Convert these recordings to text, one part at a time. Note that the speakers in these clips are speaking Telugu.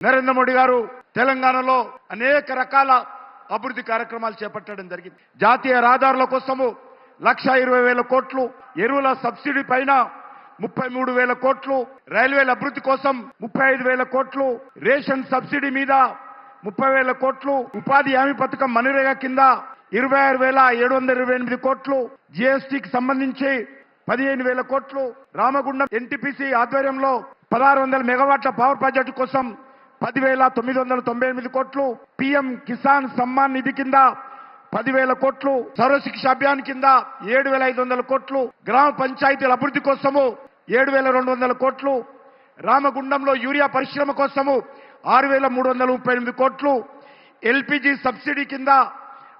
నరేంద్ర మోడీ గారు తెలంగాణలో అనేక రకాల అభివృద్ధి కార్యక్రమాలు చేపట్టడం జరిగింది. జాతీయ రహదారుల కోసము లక్ష ఇరవై వేల కోట్లు ఎరువుల సబ్సిడీ పైన ముప్పై మూడు వేల కోట్లు రైల్వేల అభివృద్ధి కోసం ముప్పై ఐదు వేల కోట్లు రేషన్ సబ్సిడీ మీద ముప్పై వేల కోట్లు ఉపాధి హామీ పథకం మనరేగా కింద ఇరవై ఆరు వేల ఏడు వందల ఇరవై ఎనిమిది కోట్లు జిఎస్టికి సంబంధించి పదిహేను వేల కోట్లు రామగుండం ఎన్టీపీసీ ఆధ్వర్యంలో పదహారు వందల మెగావాట్ల పవర్ ప్రాజెక్టు కోసం పదివేల తొమ్మిది వందల తొంభై ఎనిమిది కోట్లు పిఎం కిసాన్ సమ్మాన్ నిధి కింద పదివేల కోట్లు సర్వశిక్ష అభియాన్ కింద ఏడు వేల ఐదు వందల కోట్లు గ్రామ పంచాయతీల అభివృద్ధి కోసము ఏడు వేల రెండు వందల కోట్లు రామగుండంలో యూరియా పరిశ్రమ కోసము ఆరు వేల మూడు వందల ముప్పై ఎనిమిది కోట్లు ఎల్పిజి సబ్సిడీ కింద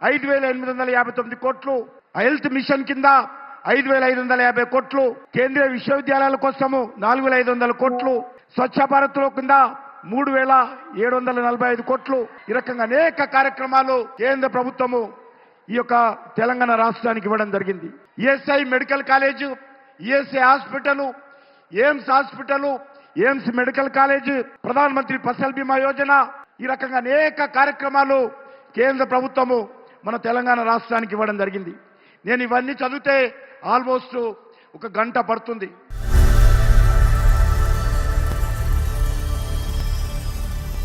ఐదు వేల ఎనిమిది వందల యాభై తొమ్మిది కోట్లు హెల్త్ మిషన్ కింద ఐదు వేల ఐదు వందల యాభై కోట్లు కేంద్రీయ విశ్వవిద్యాలయాల కోసము నాలుగు వేల ఐదు వందల కోట్లు స్వచ్ఛ భారత్లో కింద మూడు వేల ఏడు వందల నలభై ఐదు కోట్లు ఈ రకంగా అనేక కార్యక్రమాలు కేంద్ర ప్రభుత్వము ఈ యొక్క తెలంగాణ రాష్ట్రానికి ఇవ్వడం జరిగింది. ESI medical college ESI hospital AIIMS hospital AIIMS medical college ప్రధాన మంత్రి ఫసల్ బీమా యోజన ఈ రకంగా అనేక కార్యక్రమాలు కేంద్ర ప్రభుత్వము మన తెలంగాణ రాష్ట్రానికి ఇవ్వడం జరిగింది. నేను ఇవన్నీ చదివితే ఆల్మోస్ట్ ఒక గంట పడుతుంది.